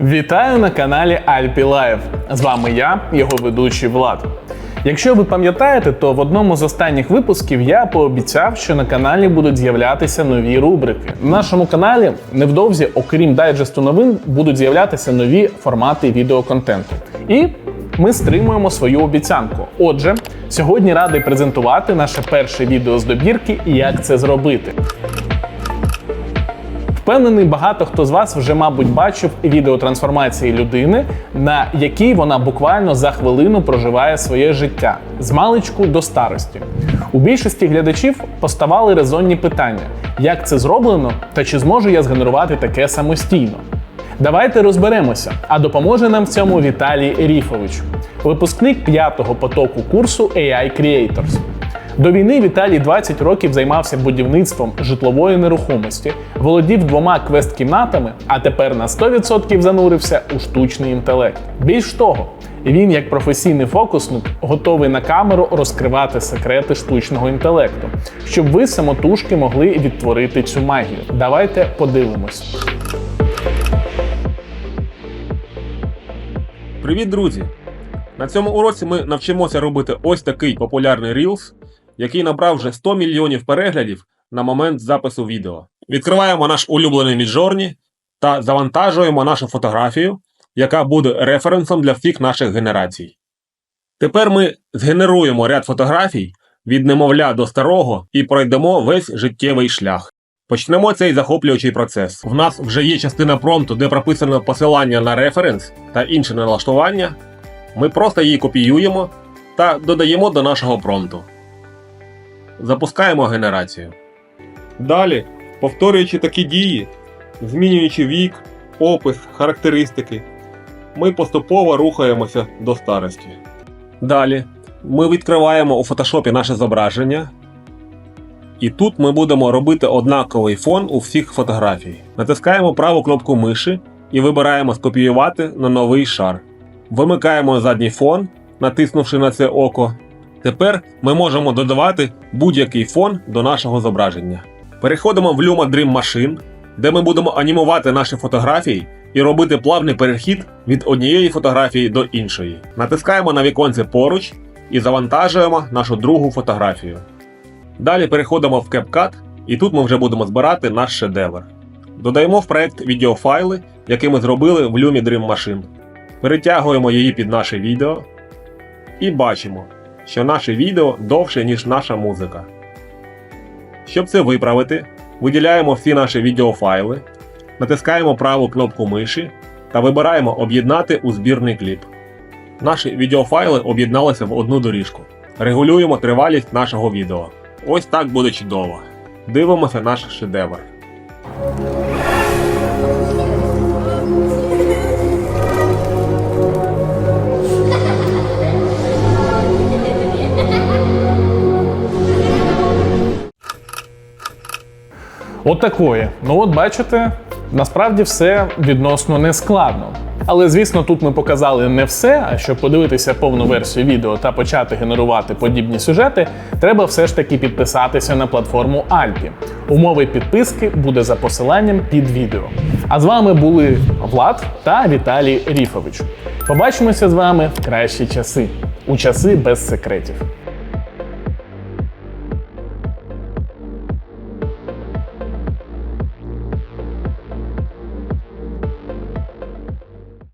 Вітаю на каналі Альпі Лайв. З вами я, його ведучий Влад. Якщо ви пам'ятаєте, то в одному з останніх випусків я пообіцяв, що на каналі будуть з'являтися нові рубрики. На нашому каналі невдовзі, окрім дайджесту новин, будуть з'являтися нові формати відеоконтенту. І ми стримуємо свою обіцянку. Отже, сьогодні радий презентувати наше перше відео з добірки і як це зробити. Впевнений, багато хто з вас вже, мабуть, бачив відео трансформації людини, на якій вона буквально за хвилину проживає своє життя з маличку до старості. У більшості глядачів поставали резонні питання: як це зроблено та чи зможу я згенерувати таке самостійно. Давайте розберемося. А допоможе нам в цьому Віталій Ріфович, випускник п'ятого потоку курсу AI Creators. До війни Віталій 20 років займався будівництвом житлової нерухомості, володів двома квест-кімнатами, а тепер на 100% занурився у штучний інтелект. Більш того, він, як професійний фокусник, готовий на камеру розкривати секрети штучного інтелекту, щоб ви самотужки могли відтворити цю магію. Давайте подивимось. Привіт, друзі! На цьому уроці ми навчимося робити ось такий популярний Reels, який набрав вже 100 мільйонів переглядів на момент запису відео. Відкриваємо наш улюблений Midjourney та завантажуємо нашу фотографію, яка буде референсом для всіх наших генерацій. Тепер ми згенеруємо ряд фотографій від немовля до старого і пройдемо весь життєвий шлях. Почнемо цей захоплюючий процес. В нас вже є частина промпту, де прописано посилання на референс та інше налаштування. Ми просто її копіюємо та додаємо до нашого промпту. Запускаємо генерацію. Далі, повторюючи такі дії, змінюючи вік, опис, характеристики, ми поступово рухаємося до старості. Далі ми відкриваємо у фотошопі наше зображення. І тут ми будемо робити однаковий фон у всіх фотографій. Натискаємо праву кнопку миші і вибираємо скопіювати на новий шар. Вимикаємо задній фон, натиснувши на це око. Тепер ми можемо додавати будь-який фон до нашого зображення. Переходимо в Luma Dream Machine, де ми будемо анімувати наші фотографії і робити плавний перехід від однієї фотографії до іншої. Натискаємо на віконце поруч і завантажуємо нашу другу фотографію. Далі переходимо в CapCut, і тут ми вже будемо збирати наш шедевр. Додаємо в проект відеофайли, які ми зробили в Lumi Dream Machine. Перетягуємо її під наше відео і бачимо, що наше відео довше, ніж наша музика. Щоб це виправити, виділяємо всі наші відеофайли, натискаємо праву кнопку миші та вибираємо Об'єднати у збірний кліп. Наші відеофайли об'єдналися в одну доріжку. Регулюємо тривалість нашого відео. Ось так буде чудово. Дивимося наш шедевр. Отакої. Ну от бачите, насправді все відносно не складно. Але звісно, тут ми показали не все. А щоб подивитися повну версію відео та почати генерувати подібні сюжети, треба все ж таки підписатися на платформу Альпі. Умови підписки буде за посиланням під відео. А з вами були Влад та Віталій Ріфович. Побачимося з вами в кращі часи, у часи без секретів.